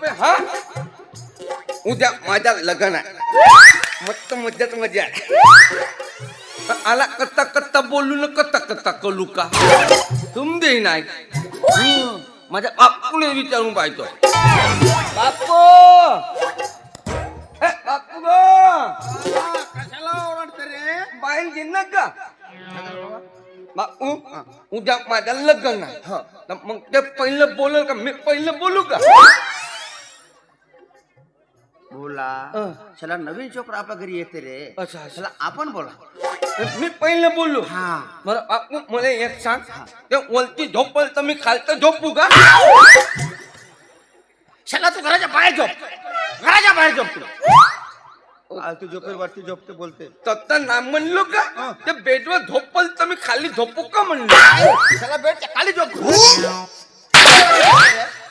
बे हा? उद्या माझ्या लग्न आहे. मस्त मज्जाच मजा आहे. आला कत्ता कत्ता बोलू न कत्ता कत्ता कलू का? तुम दे नाही माझ्या बापूने विचारून पाहतो. बापू! ए, बापू ग! कशाला ओरडते रे? बाहेर का बापू उद्या माझ्या लग्न आहे. तर मग ते पहिलं बोलल का? मी पहिलं बोलू का? बोला. अं. चला नवीन चोपडा आपल्या घरी येते रे. अच्छा अच्छा. चला आपण बोला. मी पहिलं बोललो. हा. बापू मला एक सांग. ते वरती झोपल तर मी खालतं झोपू का? चला तू घराच्या बाहेर झोप. घराच्या बाहेर झोप तू. तू झोपे वरती झोपते बोलते. तर ना म्हणलो का? ते बेडवर झोपल तर मी खाली झोपू का म्हणलो? चला बेडच्या खाली झोप.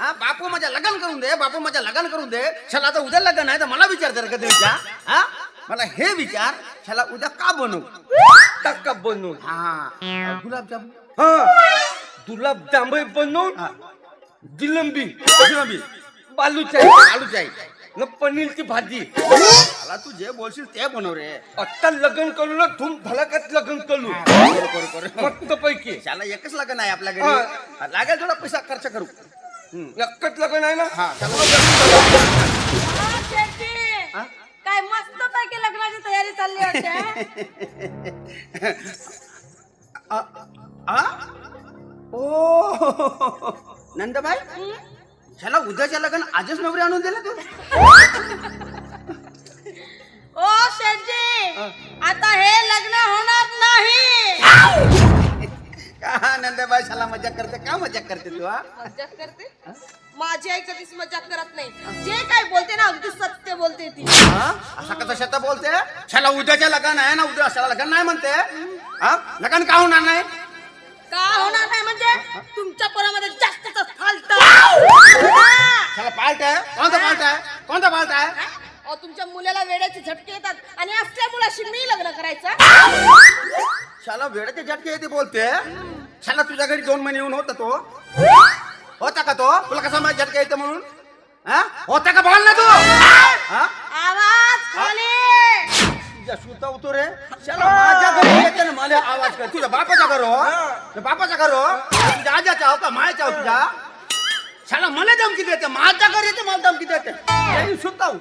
हा बापू माझ्या लग्न करून दे बापू माझ्या लग्न करून दे. चला आता उद्या लग्न आहे तर मला विचारते रे कधी विचार हा? मला हे विचार चला उद्या का बनवू? टाका बनवून हा गुलाबजामुन हा गुलाब जांभई बनवून जिलंबी जिलेबी, बालूचाई आलूचाई न पनीरची भाजी. मला तू जे बोलशील ते बनव रे. आत्ता लग्न करू ना धूम धडाक्यात लग्न करू. करू करू करू. मस्त पैकी त्याला एकच लग्न आहे आपल्या घरी. लागेल थोडा पैसा खर्च करू. एकच लग्न आहे ना हा हा. हा? काय मस्त पैकी लग्नाची तयारी चालली होती आ? आ? ओ नंदबाई चला उद्याच्या लग्न आजच नवरी आणून दिला तू का नंदबाई चला मजा करते का मजा करते तू हा? मजाक करते? माझी आई कधीच मजाक करत नाही. जे काय बोलते ना अगदी सत्य बोलते ती. हा? असा कसा शेत बोलते? चला उद्याच्या लग्न आहे ना उद्या अशाला लग्न नाही म्हणते? हा? लग्न का होणार नाही? का होणार नाही म्हणजे? तुमच्या पोरामध्ये जास्तच फालत चला पार्ट आहे? कोणता पार्ट आहे? कोणता पार्ट आहे? तुमच्या मुलाला वेड्याचे झटके येतात आणि असल्या मुलाशी मी लग्न करायचं? शाला वेळेचे झटके येते बोलते? शाला तुझ्या घरी दोन महिने येऊन होता तो होता का तो तुला कसा माहिती झटके येते म्हणून हा? होता का बोल ना तू हा? आवाज खाली तुझ्या सुता होतो रे शाला माझ्या घरी येते ना मला आवाज कर तुझ्या बापाच्या घर हो तुझ्या बापाच्या घर हो तुझ्या आजाच्या हो का मायाच्या हो तुझ्या शाला मला धमकी देते माझ्या घरी येते मला धमकी देते त्याही सुद्धा हो.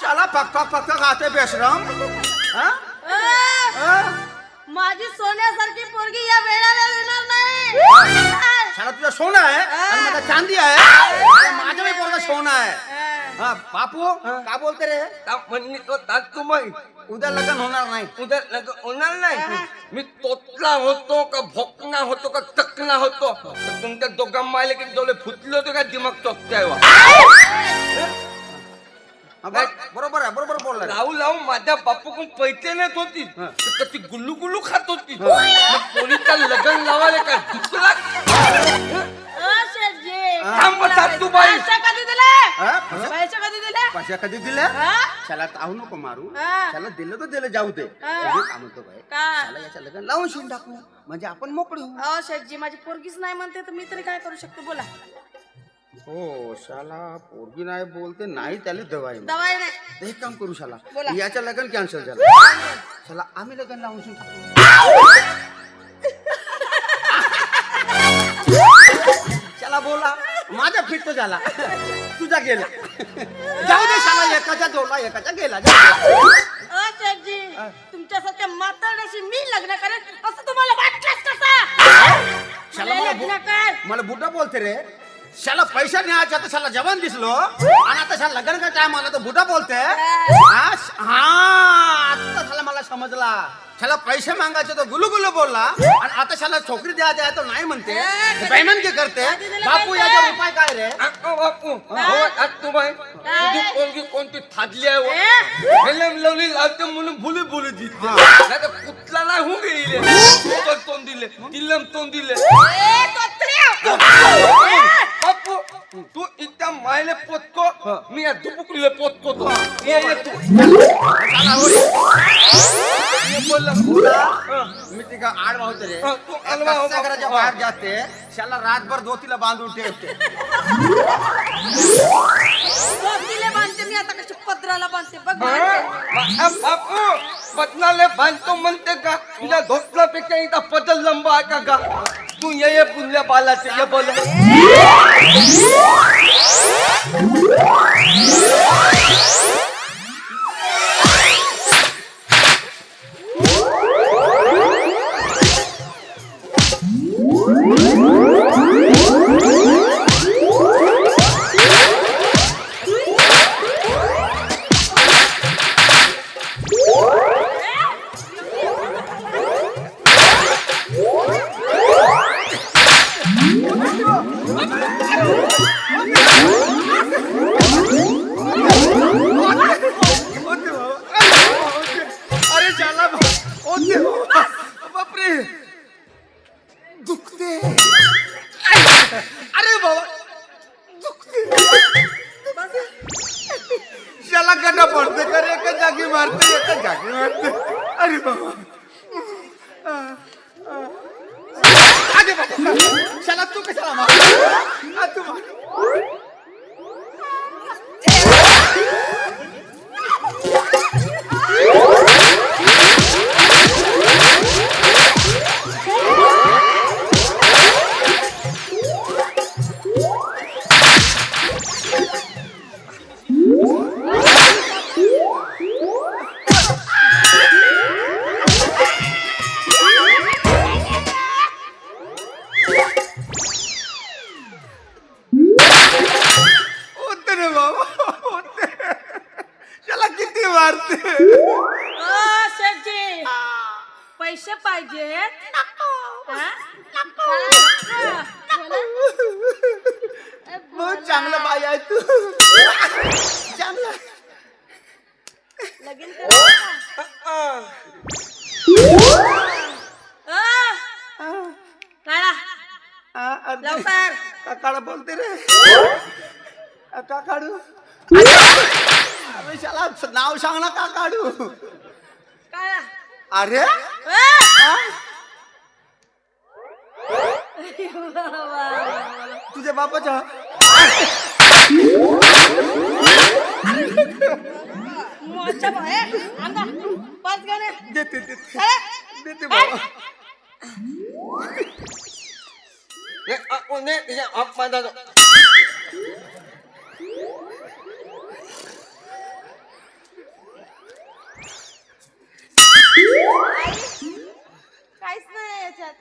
शाला फक फक फक खाते बेशरम हा? अं, हा? माझी सोन्यासारखी पोरगी या वेळाला येणार नाही. शाला तुझा सोनं आहे? आणि माझा चांदी आहे? आणि माझं बी पोरगा सोनं आहे. हा. बापू का बोलते रे? का म्हणली तो तुम्ही. उद्या लग्न होणार नाही. उद्या लग्न होणार नाही? मी तोतला होतो का भोकना होतो का चकना होतो? तर तुमच्या दोघां मायले की डोळे फुटले होते का दिमाग चोकताय बर- बरोबर आहे बरोबर बोलला. लावू लावू माझ्या बापूकडून पैसे नेत होती. तर ती गुल्लू गुल्लू खात होती. पोलीसचा लग्न लावायला का दुसरा? थांब तू बाई. कधी दिले? हा? पैसे- पैसे कधी दिले? पैसे कधी दिले? हा? त्याला ताहू नको मारू. हा. त्याला दिलं तर दिलं जाऊ दे. म्हणजे काय म्हणतो काय काय? त्याला याच्या लग्न लावून शिवून टाकू. म्हणजे आपण मोकळे होऊ. अहो शेठजी माझी पोरगीच नाही म्हणते तर मी तरी काय करू शकतो? बोला. हो शाला पोरगी नाही बोलते नाही त्याला दवाई दवाई नाही. एक काम करू शाला. बोला. याच्या लग्न कॅन्सल झालं. शाला आम्ही लग्न लावून शिवून टाकू. चला बोला. माझा फिट झाला. तुझा गेला. जाऊ दे शाला एकाचा जोडला एकाचा गेला. जाऊ दे. अ शेठजी तुमच्यासारख्या म्हातारड्याशी मी लग्न करेन असं तुम्हाला वाटलंच कसं? शाला मला लग्न बु- कर. मला बुड्ढा बोलते रे. शाला पैसा न्यायचा तर शाला जवान दिसलो. आणि आता शाला लग्न का टाइम आला तर बुड्ढा बोलते हा. हा आता शाला मला समजला. शाला पैसे मागायचे तर गुलू गुलू बोलला. आणि आता शाला छोकरी द्यायची आहे तर नाही म्हणते. पेमेंट के करते. बापू याचा उपाय काय रे? बापू. हो. आज तू बाई तुझी पोरगी कोणती थादली आहे हो? हेलम लवली लावते म्हणून भुली भुली दिसते नाही तर कुठला नाही होऊन गेले तोंड दिले तिलम तोंड दिले. तू इथं मायले पोचतो मी या दुपुकलीले पोचतो तो. ये ये तू. ये बोलला बोला मी ती का आड वाहते रे. हा, तू हलवा हो. बाहेर जाते. शाला रातभर धोतीला बांधून ठेवते. तिले बांधते मी आता कशी पत्राला बांधते? बघ बापू पत्नाले बांधतो म्हणते का? तुझ्या धोतलापेक्षा इथं पदल लंबा आहे का गा? तू ये ये पुण्या बालाचे ये बोल. पडते का रे एका जागी मारते एका जागी मारते. अरे बाबा. अरे बाबा. शाला तू कशाला मार तू मार. मारते. पैसे पाहिजेत? हा? हा? बहुत चांगलं बाई आहे तू. चांगलं. लगीन का? काढा लवकर. बोलते रे. आ, का काढू? अरे शाला नाव सांग ना का काढू? काढा अरे! तुझ्या बापाच्या? मोठ्या पाच गाणे देते देते. देते बाबा. ने ओ, ने माझा काहीच नाही याच्यात.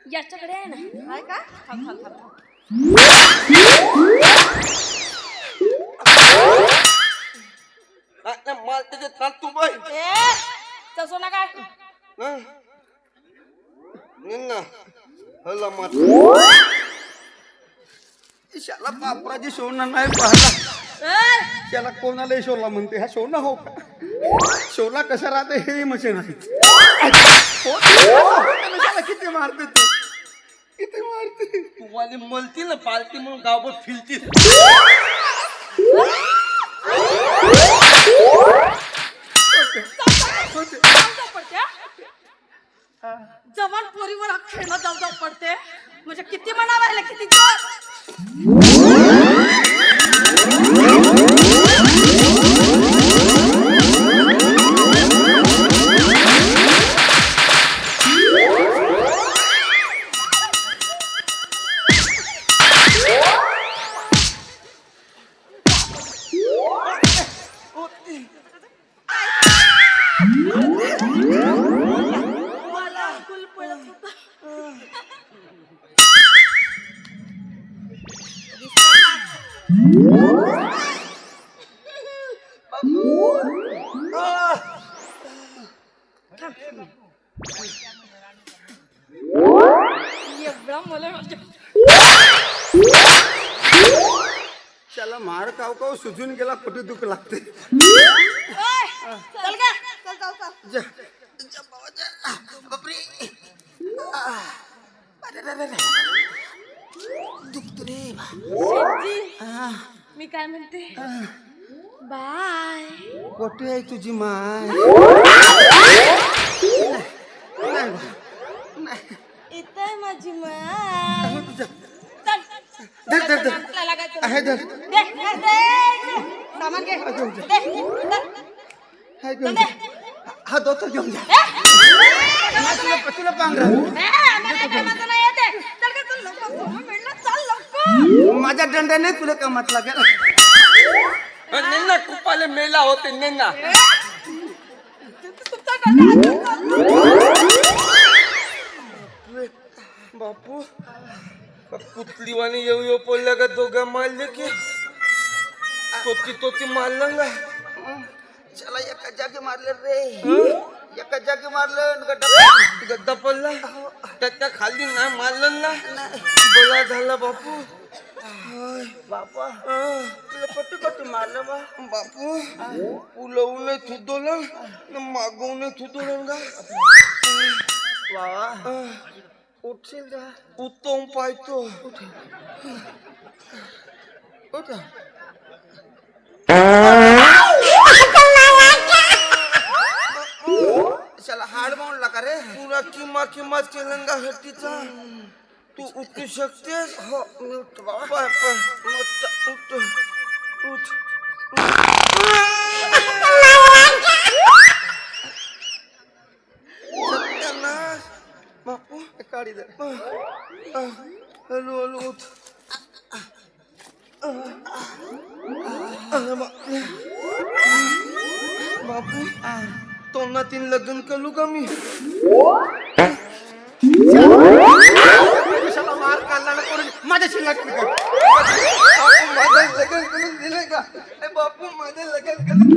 याच्याकडे आहे ना. आहे का? थांब थांब थांब माल त्याचे थांब तू बाई ए तसं ना काय हं? निन्ना हल्ला शाला सोनं नाही पाहला ए, त्याला कोणाला शोला म्हणते हा शोना हो का? शोला कसा राहते हे मशीन आहे हो, त्याला किती मारते तू? किती मारते? तू वाली मलती ना पालती म्हणून गावभर फिरती. हा? जवान पोरीवर खेळणं जाऊ जाऊ पडते. म्हणजे किती म्हणा व्हायला किती काव सुजून गेला कुठे दुःख लागते ओय, चल ग चल चल चल जा. जा बाबा, जा. बापरे आ. अरे, अरे, अरे, अरे. दुखतो रे शेटजी आ, मी काय म्हणते बाय कुठे आहे तुझी माय नाही, आहे माझी माय. धर, धर, धर. तुला लागायचं आहे धर. दे, दे, दे. सामान घे दे, दे. हाय घेऊन दे. जा. हा दोतर घेऊन जा ए, हा, तुला तुला पांघरा ए, मला कामाचं नाही येते. चल गं, चल लवकर. सोनं मिळलं, चल लवकर. माझ्या दंडाने तुला कामात लागेल नेना कुपाले मेला होते नेना तुमचा गंडा बापू पुतलीवाणी येऊ येऊ पडल्या का दोघा मारले की? तोती तोती मारलं का चला एका जागी मारलं रे. एका जागी मारलं गड्डा गद्दा पडला? त्याच्याखाली नाही मारलं ना? बोला झाला बापू. बापा तुला कटी कटी मारलं बा? बापू उलवून थुदोलं न मागवून थुदोलं का बाबा उठशील का उत्तम पाहतो उठ चला हाड मावला का रे. पुरा किमा किमाच केलं का हट्टीचा तू उठू शकतेस? हो मी उठतो बाबा. पाय पाय. उठ उठ उठ. बापू काढी दे हॅलो हॅलो उठ अरे बापू बापू तोंडातीन लग्न करू का मी? मार काढला करून माझ्या शिंगात माझं करून का? बापू माझं लग्न करून